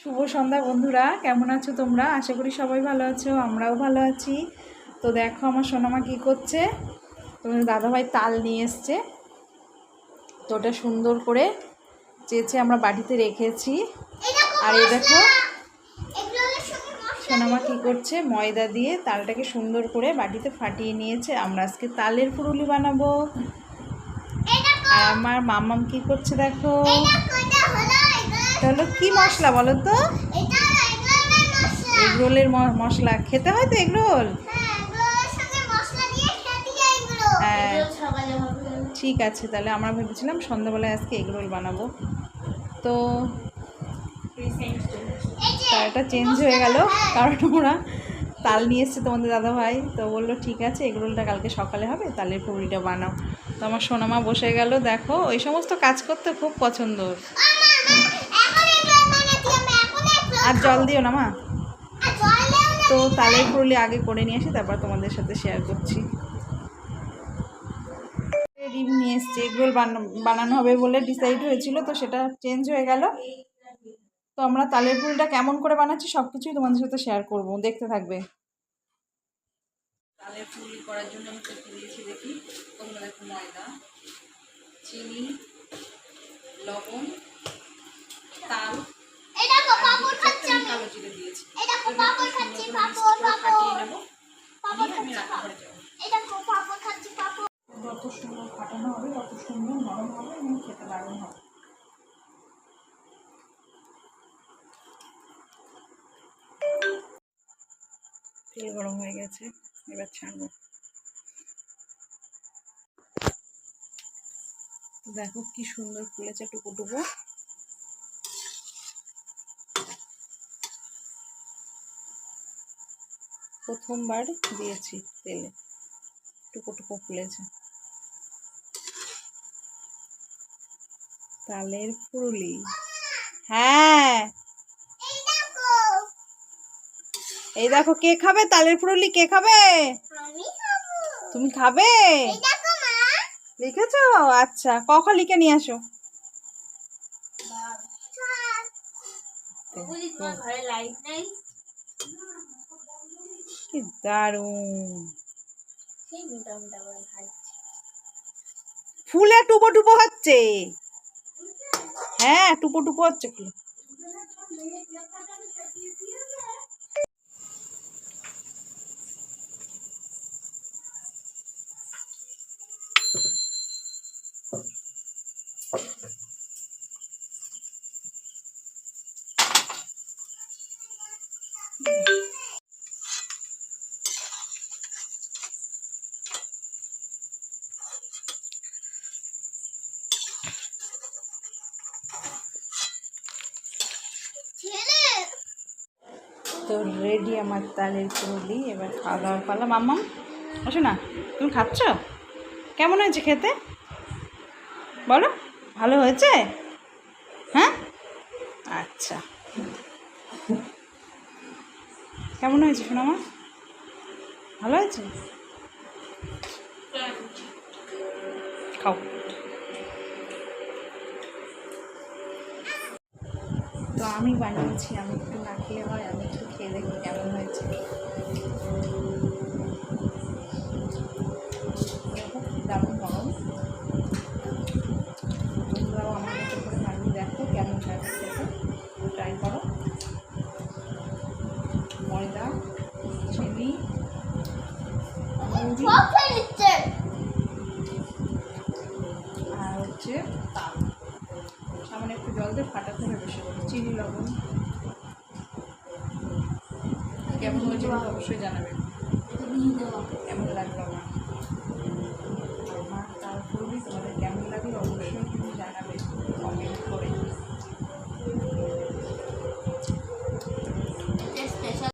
শুভ সন্ধ্যা বন্ধুরা, কেমন আছো তোমরা? আশা করি সবাই ভালো আছো, আমরাও ভালো আছি। তো দেখো আমার সোনামা কী করছে? তোমাদের দাদাভাই তাল নিয়ে এসছে। তো ওটা সুন্দর করে চেয়েছে আমরা বাড়িতে রেখেছি। আর এই দেখো, সোনামা কী করছে? ময়দা দিয়ে তালটাকে সুন্দর করে বাটিতে ফাটিয়ে নিয়েছে। আমরা আজকে তালের ফুরুলি বানাবো। আর আমার মাম্মাম কী করছে দেখো? এটা হলো কি মশলা বলো তো? এগরোলের মশলা। খেতে হয় তো এগরোল? হ্যাঁ ঠিক আছে তাহলে আমরা ভেবেছিলাম সন্ধ্যাবেলায় আজকে এগরোল বানাবো। তো এটা চেঞ্জ হয়ে গেল। কারণ ওরা তাল নিয়ে এসছে তোমাদের দাদা ভাই তো বলল ঠিক আছে এগরোলটা কালকে সকালে হবে তালের পুরিটা বানাও। তো আমার সোনামা বসে গেল। দেখো ওই সমস্ত কাজ করতে খুব পছন্দ। আর জল দিও না মা? তো তালের পুরুলি আগে করে নিয়ে আসি তারপর তোমাদের সাথে শেয়ার করছি। ডিম নিয়ে এসছি। এগরোল বানানো হবে বলে ডিসাইড হয়েছিল তো সেটা চেঞ্জ হয়ে গেল। তো আমরা তালের পুরিটা কেমন করে বানাচ্ছি সব কিছুই তোমাদের সাথে শেয়ার করব। দেখতে থাকবে। তালের পুরি করার জন্য আমি করতে দিয়েছি দেখি। তোমরা দেখো ময়দা চিনি লবণ তাল কালো জিরে দিয়েছি ফাটিয়ে নেব। আমি রান্নাঘরে যাব যত সুন্দর ফাটানো হবে তত সুন্দর নরম হবে এবং খেতে দারুণ হবে। তেল গরম হয়ে গেছে এবার ছাড়বো। দেখো কি সুন্দর ফুলেছে টুকু টুকু। প্রথমবার দিয়েছি তেলে। টুকু টুকু ফুলেছে। তালের ফুরুলি হ্যাঁ। এই দেখো কে খাবে? তালের ফুরুলি কে খাবে? তুমি খাবে? লিখেছো? আচ্ছা কখন লিখে নিয়ে আসো। কি দারুণ ফুলে টুপো টুপো হচ্ছে। হ্যাঁ টুপো টুপো হচ্ছে ফুলে। তো রেডি আমার তালের পুরুলি, এবার খাওয়া দাওয়ার পালা মাম্মাম, আসো না, তুমি খাচ্ছ? কেমন হয়েছে খেতে? বলো, ভালো হয়েছে? হ্যাঁ? আচ্ছা। কেমন হয়েছে শোনো আমার ভালো হয়েছে? তো আমি বানিয়েছি আমি একটু না খেলে হয় আমি একটু খেয়ে দেখি কেমন হয়েছে দেখো, দারুণ গরম তোমরাও আমার মতো করে বানিয়ে দেখো কেমন হয়েছে খেতে ট্রাই করো ময়দা চিনি মুড়ি আর হচ্ছে তাল জল ফাটাতে হবে বেশি করে চিনি লবণ। কেমন হয়েছে অবশ্যই জানাবেন। কেমন লাগল আমার?